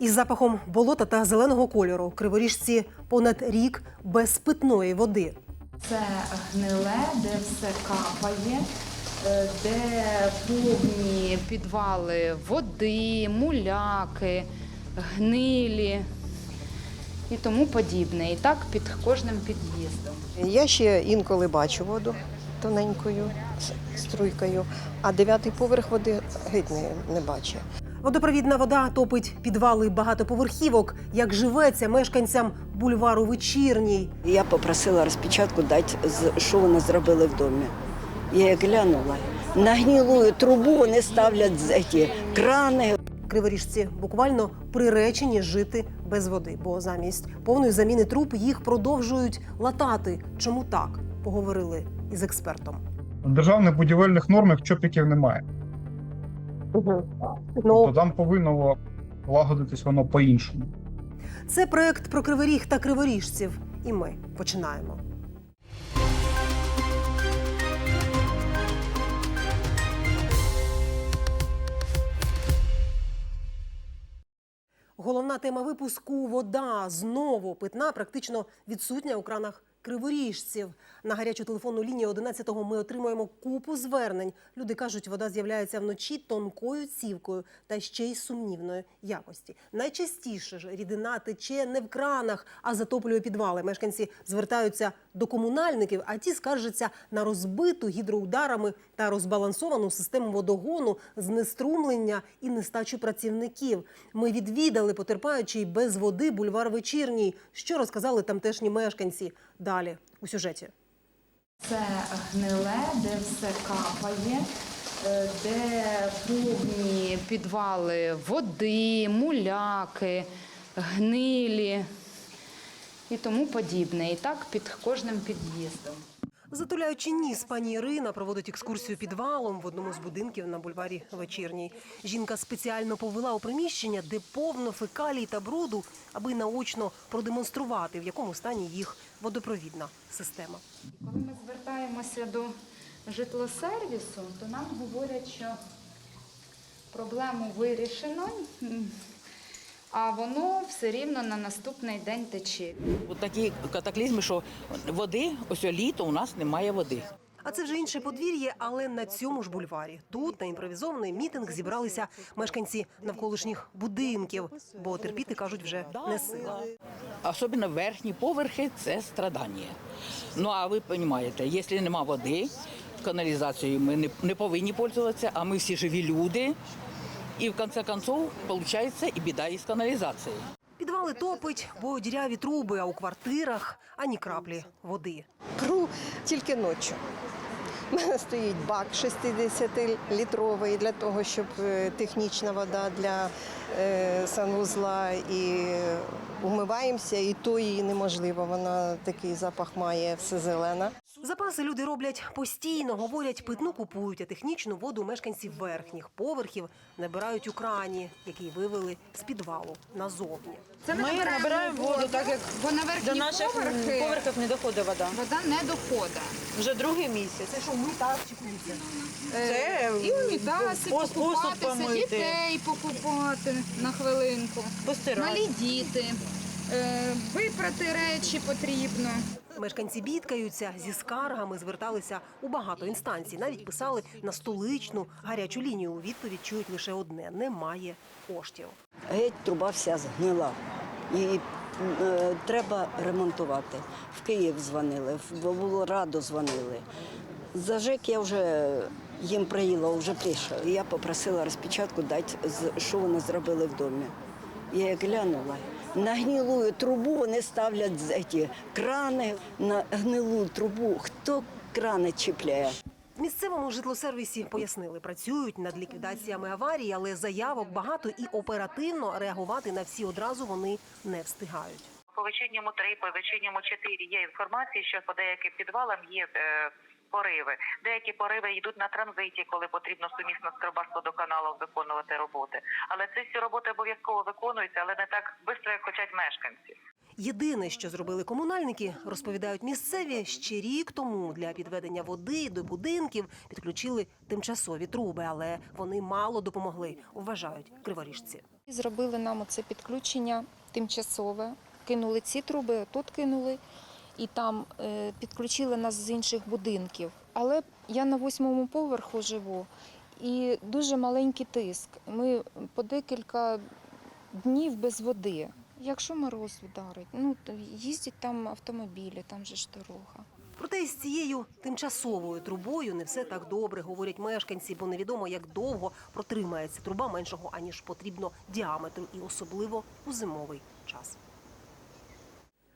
Із запахом болота та зеленого кольору криворіжці понад рік без питної води. Це гниле, де все капає, е, де повні підвали води, муляки, гнилі і тому подібне. І так під кожним під'їздом. Я ще інколи бачу воду тоненькою струйкою, а дев'ятий поверх води геть не, не бачу. Водопровідна вода топить підвали багатоповерхівок, як живеться мешканцям бульвару вечірній. Я попросила розпечатку дати, з- що вони зробили в домі. Я як глянула. На гнилу трубу вони ставлять ці крани. Криворіжці буквально приречені жити без води, бо замість повної заміни труб їх продовжують латати. Чому так? Поговорили із експертом. Державних будівельних нормах чопіків немає. Ну, Тобто там повинно лагодитись воно по-іншому. Це проект про криворіг та криворіжців. І ми починаємо. Головна тема випуску вода знову питна, практично відсутня у кранах криворіжців. На гарячу телефонну лінію 11-го ми отримуємо купу звернень. Люди кажуть, вода з'являється вночі тонкою цівкою та ще й сумнівної якості. Найчастіше ж рідина тече не в кранах, а затоплює підвали. Мешканці звертаються до комунальників, а ті скаржаться на розбиту гідроударами та розбалансовану систему водогону, знеструмлення і нестачу працівників. Ми відвідали потерпаючий без води бульвар вечірній. Що розказали тамтешні мешканці? Далі у сюжеті. Це гниле, де все капає, е, де повні підвали води, муляки, гнилі і тому подібне. І так під кожним під'їздом. Затуляючи ніс, пані Ірина проводить екскурсію підвалом в одному з будинків на бульварі вечірній. Жінка спеціально повела у приміщення, де повно фекалій та бруду, аби наочно продемонструвати, в якому стані їх водопровідна система. Коли ми звертаємося до житлосервісу, то нам говорять, що проблему вирішено, а воно все рівно на наступний день тече. От такі катаклізми, що води, ось літо у нас немає води. А це вже інше подвір'я, але на цьому ж бульварі. Тут на імпровізований мітинг зібралися мешканці навколишніх будинків, бо терпіти кажуть вже не сила. Особливо верхні поверхи це страдання. Ну а ви розумієте, якщо нема води, каналізацією ми не, не повинні пользуватися, а ми всі живі люди. І в кінці кінців виходить і біда із каналізацією. Підвали топить, бо діряві труби, а у квартирах ані краплі води. Пру тільки ночі. У мене стоїть бак 60-літровий для того, щоб е, технічна вода для е, санвузла і умиваємося, і то її неможливо. Вона такий запах має все зелена. Запаси люди роблять постійно, говорять, питну купують, а технічну воду мешканці верхніх поверхів набирають у крані, який вивели з підвалу назовні. Це Ми набираємо воду, так як бо на до наших поверхи поверхів не доходить вода. вода не доходить. Вже другий місяць. Це що, унітаз чи поліція? Це І унітази покупатися, дітей покупати на хвилинку, Постирати. малі діти, е, випрати речі потрібно. Мешканці бідкаються зі скаргами, зверталися у багато інстанцій. Навіть писали на столичну гарячу лінію. У відповідь чують лише одне: немає коштів. Геть труба вся згнила. І е, треба ремонтувати. В Київ дзвонили, в Волраду дзвонили. За ЖЕК я вже їм приїла, вже пише. Я попросила розпечатку дати, що вони зробили в домі. Я як глянула. На гнилу трубу вони ставлять з- ці крани, на гнилу трубу. Хто крани чіпляє? В місцевому житлосервісі пояснили, працюють над ліквідаціями аварії, але заявок багато і оперативно реагувати на всі одразу вони не встигають. По вечірньому 3, по вечірньому 4 є інформація, що по деяким підвалам є е, пориви. Деякі пориви йдуть на транзиті, коли потрібно сумісно з Кривбас-водоканалом виконувати роботи. Але ці всі роботи обов'язково виконуються, але не так швидко, як хочуть мешканці. Єдине, що зробили комунальники, розповідають місцеві, ще рік тому для підведення води до будинків підключили тимчасові труби, але вони мало допомогли, вважають криворіжці. Зробили нам оце підключення тимчасове. Кинули ці труби, тут кинули, і там е, підключили нас з інших будинків. Але я на восьмому поверху живу і дуже маленький тиск. Ми по декілька днів без води. Якщо мороз вдарить, ну їздять там автомобілі, там же ж дорога. Проте із цією тимчасовою трубою не все так добре, говорять мешканці, бо невідомо, як довго протримається труба меншого аніж потрібно діаметру, і особливо у зимовий час.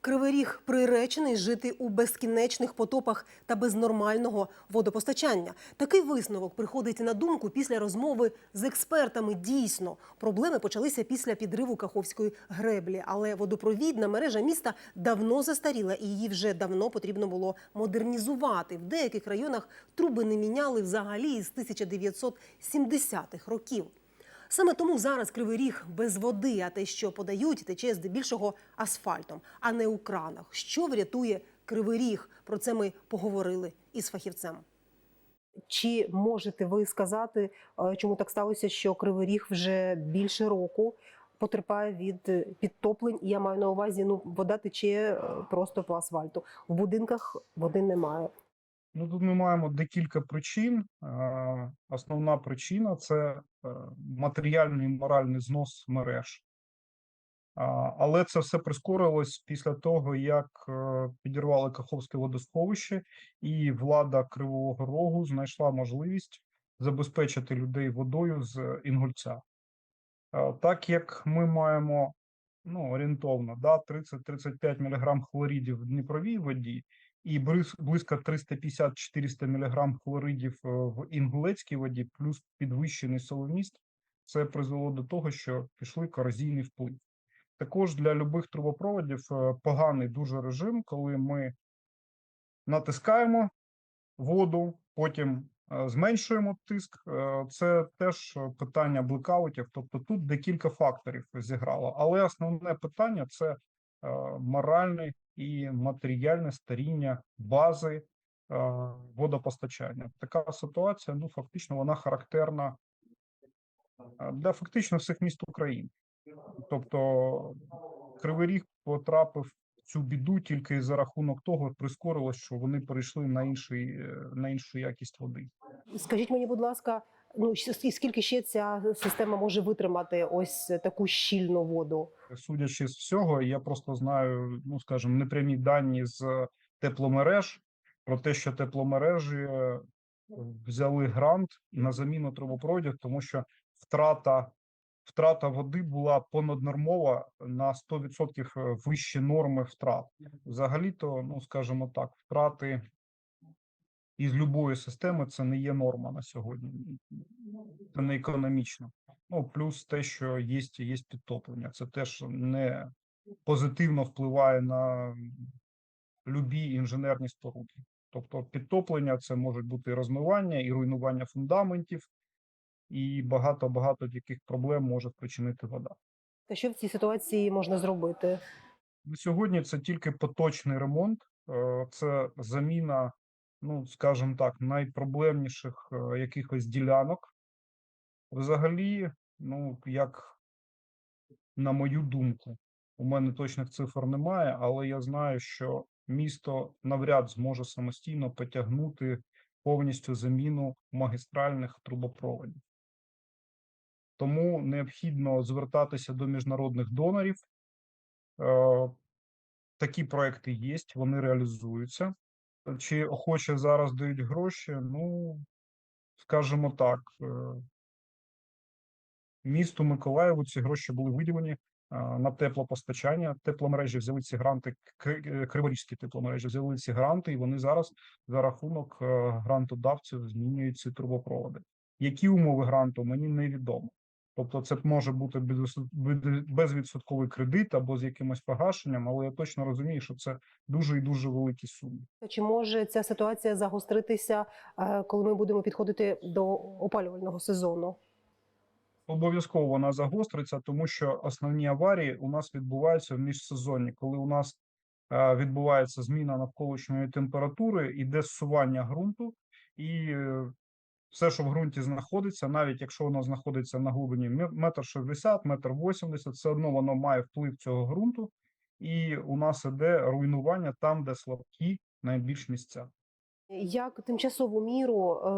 Кривий ріг приречений жити у безкінечних потопах та без нормального водопостачання. Такий висновок приходить на думку після розмови з експертами. Дійсно, проблеми почалися після підриву Каховської греблі, але водопровідна мережа міста давно застаріла і її вже давно потрібно було модернізувати. В деяких районах труби не міняли взагалі із 1970-х років. Саме тому зараз кривий ріг без води, а те, що подають, тече здебільшого асфальтом, а не у кранах. Що врятує кривий ріг? Про це ми поговорили із фахівцем. Чи можете ви сказати, е, чому так сталося, що кривий ріг вже більше року потерпає від е, підтоплень? І Я маю на увазі, ну вода тече е, просто по асфальту. В будинках води немає. Ну тут ми маємо декілька причин. Основна причина це е, матеріальний і моральний знос мереж. Але це все прискорилось після того, як е, підірвали Каховське водосховище, і влада Кривого Рогу знайшла можливість забезпечити людей водою з Інгульця. Е, Так як ми маємо ну, орієнтовно да, 30-35 мг хлоридів в Дніпровій воді, і близько 350-400 мг хлоридів е, в інгулецькій воді, плюс підвищений соломіст, це призвело до того, що пішли корозійний вплив. Також для любих трубопроводів е, поганий дуже режим, коли ми натискаємо воду, потім е, зменшуємо тиск. Це теж питання блекаутів. Тобто тут декілька факторів зіграло. Але основне питання це моральне і матеріальне старіння бази водопостачання. Така ситуація, ну фактично, вона характерна для фактично всіх міст України. Тобто Кривий Ріг потрапив в цю біду тільки за рахунок того, прискорилось, що вони перейшли на інший е, на іншу якість води. Скажіть мені, будь ласка, ну щ- скільки ще ця система може витримати ось таку щільну воду? Судячи з всього, я просто знаю, ну скажімо, непрямі дані з тепломереж про те, що тепломережі е, взяли грант на заміну трубопроводів, тому що втрата втрата води була понаднормова на 100% вище норми втрат. Взагалі-то, ну скажімо так, втрати із любої системи це не є норма на сьогодні. Це не економічно. Ну, плюс те, що є, є підтоплення. Це теж не позитивно впливає на любі інженерні споруди. Тобто підтоплення це можуть бути і розмивання, і руйнування фундаментів, і багато-багато яких проблем може спричинити вода. Та що в цій ситуації можна зробити? На сьогодні це тільки поточний ремонт, е, це заміна, ну скажімо так, найпроблемніших е, якихось ділянок. Взагалі, ну як на мою думку, у мене точних цифр немає, але я знаю, що місто навряд зможе самостійно потягнути повністю заміну магістральних трубопроводів. Тому необхідно звертатися до міжнародних донорів. Е, Такі проекти є, вони реалізуються. Чи охоче зараз дають гроші? Ну, скажімо так, е, місту Миколаєву ці гроші були виділені на теплопостачання. Тепломережі взяли ці гранти, е, криворізькі тепломережі взяли ці гранти, і вони зараз за рахунок е, грантодавців змінюють ці трубопроводи. Які умови гранту, мені невідомо. Тобто, це може бути безвідсотковий кредит або з якимось погашенням, але я точно розумію, що це дуже і дуже великі суми. Чи може ця ситуація загостритися, е, коли ми будемо підходити до опалювального сезону? Обов'язково вона загостриться, тому що основні аварії у нас відбуваються в міжсезонні, коли у нас е, відбувається зміна навколишньої температури, іде зсування ґрунту, і е, все, що в ґрунті знаходиться, навіть якщо воно знаходиться на глибині метр шістдесят, метр вісімдесят, все одно воно має вплив цього ґрунту, і у нас іде руйнування там, де слабкі найбільш місця. Як тимчасову міру е,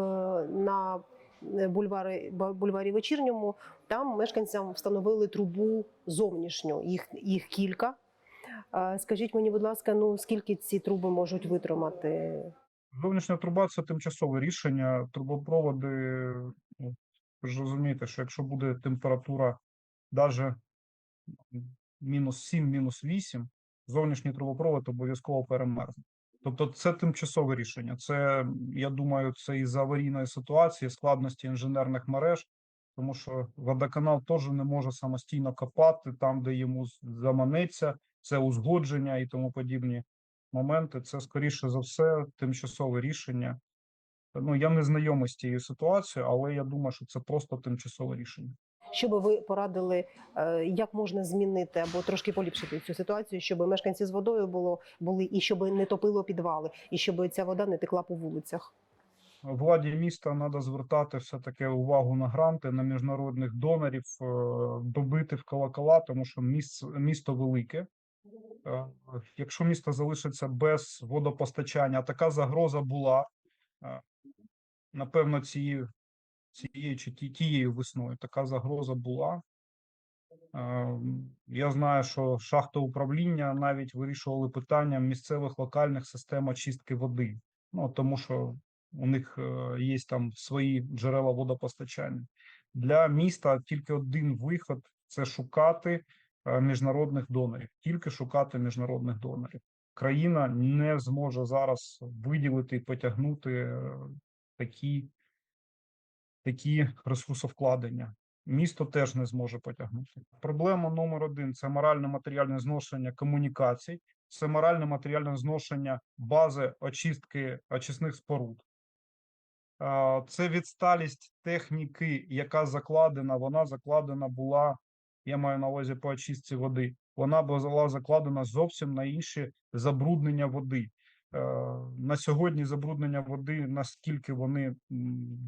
на бульварі, ба- бульварі вечірньому, там мешканцям встановили трубу зовнішню, їх, їх кілька. Е, Скажіть мені, будь ласка, ну скільки ці труби можуть витримати? Зовнішня труба це тимчасове рішення. Трубопроводи, ну, ви ж розумієте, що якщо буде температура навіть мінус 7, мінус 8, зовнішній трубопровод обов'язково перемерзне. Тобто це тимчасове рішення. Це, я думаю, це із аварійної ситуації, складності інженерних мереж, тому що водоканал теж не може самостійно копати там, де йому заманеться, це узгодження і тому подібні моменти. Це скоріше за все тимчасове рішення. Ну я не знайомий з цією ситуацією, але я думаю, що це просто тимчасове рішення. Що би ви порадили, е, як можна змінити або трошки поліпшити цю ситуацію, щоб мешканці з водою було були і щоб не топило підвали, і щоб ця вода не текла по вулицях? Владі міста треба звертати все таки увагу на гранти, на міжнародних донорів, е, добити в колокола, тому що місце, місто велике. Е, Якщо місто залишиться без водопостачання, така загроза була, е, напевно, цією, цією чи тією весною така загроза була. Е, Я знаю, що шахтоуправління навіть вирішували питання місцевих локальних систем очистки води. Ну, тому що у них е, є там свої джерела водопостачання. Для міста тільки один виход це шукати е, міжнародних донорів, тільки шукати міжнародних донорів. Країна не зможе зараз виділити і потягнути е, такі, такі ресурсовкладення. Місто теж не зможе потягнути. Проблема номер один це морально-матеріальне зношення комунікацій, це морально-матеріальне зношення бази очистки очисних споруд. Це відсталість техніки, яка закладена. Вона закладена була, я маю на увазі по очистці води. Вона була закладена зовсім на інші забруднення води. Е, На сьогодні забруднення води, наскільки вони в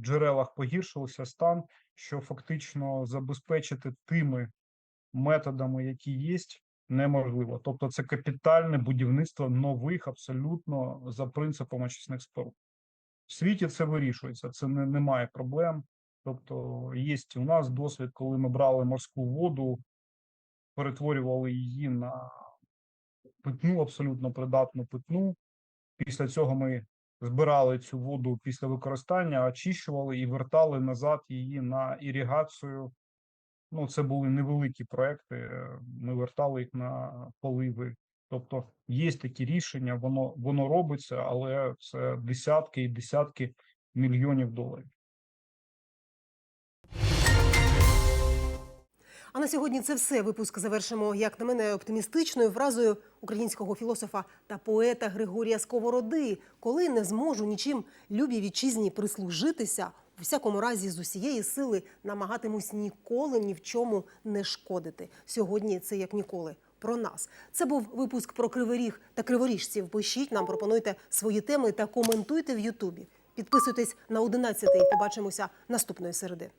джерелах погіршився стан, що фактично забезпечити тими методами, які є, неможливо. Тобто, це капітальне будівництво нових абсолютно за принципом очисних споруд. В світі це вирішується, це не, немає проблем. Тобто, є у нас досвід, коли ми брали морську воду, перетворювали її на питну, абсолютно придатну питну. Після цього ми збирали цю воду після використання, очищували і вертали назад її на іригацію. Ну, це були невеликі проекти. е, Ми вертали їх на поливи. Тобто є такі рішення, воно воно робиться, але це десятки і десятки мільйонів доларів. А на сьогодні це все. Випуск завершимо, як на мене, оптимістичною фразою українського філософа та поета Григорія Сковороди. Коли не зможу нічим любій вітчизні прислужитися, у всякому разі з усієї сили намагатимусь ніколи ні в чому не шкодити. Сьогодні це як ніколи. Про нас це був випуск про кривий ріг та криворіжців. Пишіть нам, пропонуйте свої теми та коментуйте в Ютубі. Підписуйтесь на 11 Побачимося наступної середи.